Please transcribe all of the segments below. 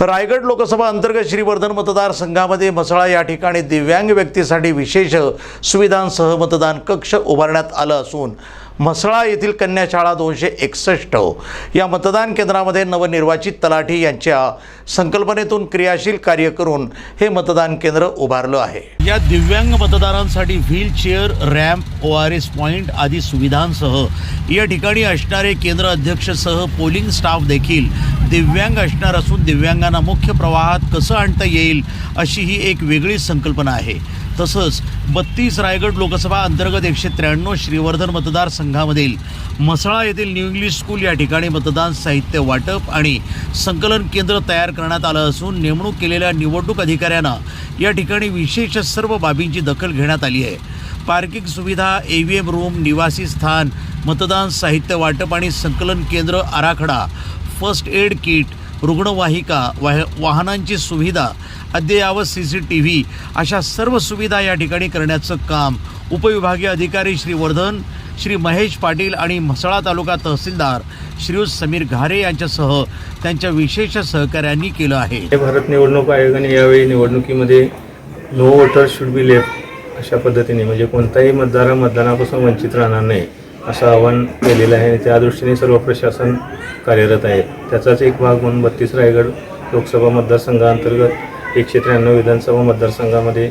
रायगड लोकसभा अंतर्गत श्रीवर्धन मतदारसंघामध्ये मसळा या ठिकाणी दिव्यांग व्यक्तीसाठी विशेष सुविधांसह मतदान कक्ष उभारण्यात आलं असून म्हसळा येथील कन्याशाळा दोनशे एकसष्ट या मतदान केंद्रामध्ये नवनिर्वाचित तलाठी यांच्या संकल्पनेतून क्रियाशील कार्य करून हे मतदान केंद्र उभारलं आहे. या दिव्यांग मतदारांसाठी wheelchair ramp O R S point आदी सुविधांसह या ठिकाणी असणारे केंद्र अध्यक्षसह पोलिंग स्टाफ देखील दिव्यांग असणार असून दिव्यांगांना मुख्य प्रवाहात कसं आणता येईल अशी ही एक वेगळी संकल्पना आहे. तसंच बत्तीस रायगड लोकसभा अंतर्गत एकशे त्र्याण्णव श्रीवर्धन मतदारसंघामधील मसळा येथील न्यू इंग्लिश स्कूल या ठिकाणी मतदान साहित्य वाटप आणि संकलन केंद्र तयार करण्यात आलं असून नेमणूक केलेल्या निवडणूक अधिकाऱ्यांना या ठिकाणी विशेष सर्व बाबींची दखल घेण्यात आली आहे. पार्किंग सुविधा ए व्ही एम रूम निवासी स्थान मतदान साहित्य वाटप आणि संकलन केंद्र आराखडा फर्स्ट एड किट रुग्णवाहिका वाह वाहनांची सुविधा अद्ययावत सी सी टी व्ही अशा सर्व सुविधा या ठिकाणी करण्याचं काम उपविभागीय अधिकारी श्री वर्धन श्री महेश पाटील आणि म्हसळा तालुका तहसीलदार श्रीयुत समीर घारे यांच्यासह त्यांच्या विशेष सहकाऱ्यांनी केलं आहे. हे भारत निवडणूक आयोगाने यावेळी निवडणुकीमध्ये no voter should be left अशा पद्धतीने म्हणजे कोणताही मतदार मतदानापासून वंचित राहणार नाही. असं आवाहन केलेलं आहे. आणि त्या दृष्टीने सर्व प्रशासन कार्यरत आहे. त्याचाच एक भाग म्हणून बत्तीस रायगड लोकसभा मतदारसंघाअंतर्गत एकशे त्र्याण्णव विधानसभा मतदारसंघामध्ये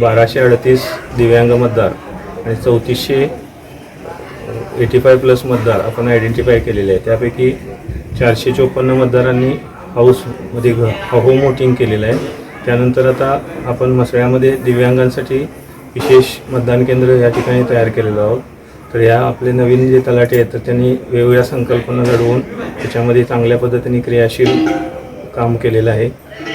बाराशे अडतीस दिव्यांग मतदार आणि चौतीसशे एटी फाय प्लस मतदार आपण आयडेंटिफाय केलेले आहे त्यापैकी चारशे चोपन्न मतदारांनी हाऊसमध्ये घ होम वोटिंग केलेलं आहे. त्यानंतर आता आपण मसळ्यामध्ये दिव्यांगांसाठी विशेष मतदान केंद्र या ठिकाणी तयार केलेलं आहोत. तर या आपले नवीन जे तलाटे आहेत तर त्यांनी वेगवेगळ्या संकल्पना घडवून त्याच्यामध्ये चांगल्या पद्धतीने क्रियाशील काम केलेलं आहे.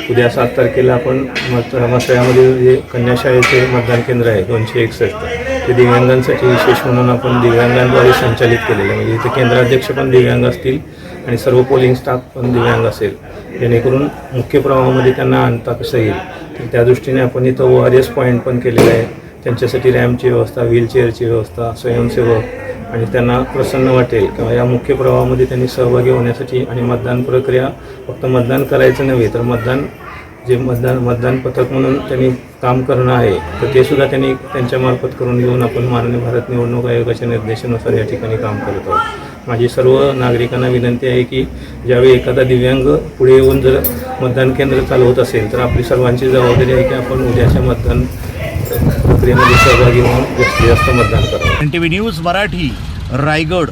उद्या सात तारखेला आपण मत मसळ्यामध्ये जे कन्याशाळेचे मतदान केंद्र आहे दोनशे एकसष्ट ते दिव्यांगांसाठी विशेष म्हणून आपण दिव्यांगांद्वारे संचालित केलेलं आहे. म्हणजे इथे केंद्राध्यक्ष पण दिव्यांग असतील आणि सर्व पोलिंग स्टाफ पण दिव्यांग असेल. जेणेकरून मुख्य प्रवाहामध्ये त्यांना आणता कसं येईल? तर त्या दृष्टीने आपण इथं ओ आर एस पॉईंट पण केलेलं आहे. त्यांच्यासाठी रॅम्पची व्यवस्था व्हीलचेअरची व्यवस्था स्वयंसेवक आणि त्यांना प्रसन्न वाटेल किंवा या मुख्य प्रवाहामध्ये त्यांनी सहभागी होण्यासाठी आणि मतदान प्रक्रिया फक्त मतदान करायचं नव्हे तर मतदान जे मतदान मतदान पथक म्हणून त्यांनी काम करणं आहे तर ते सुद्धा त्यांनी त्यांच्यामार्फत करून घेऊन आपण माननीय भारत निवडणूक आयोगाच्या निर्देशानुसार या ठिकाणी काम करत आहोत. माझी सर्व नागरिकांना विनंती आहे की ज्यावेळी एखादा दिव्यांग पुढे येऊन जर मतदान केंद्र चालवत असेल तर आपली सर्वांची जबाबदारी आहे की आपण उद्याच्या मतदान प्रक्रियेमध्ये सहभागी होऊन जास्तीत जास्त मतदान करावं N T V news Marathi Raigad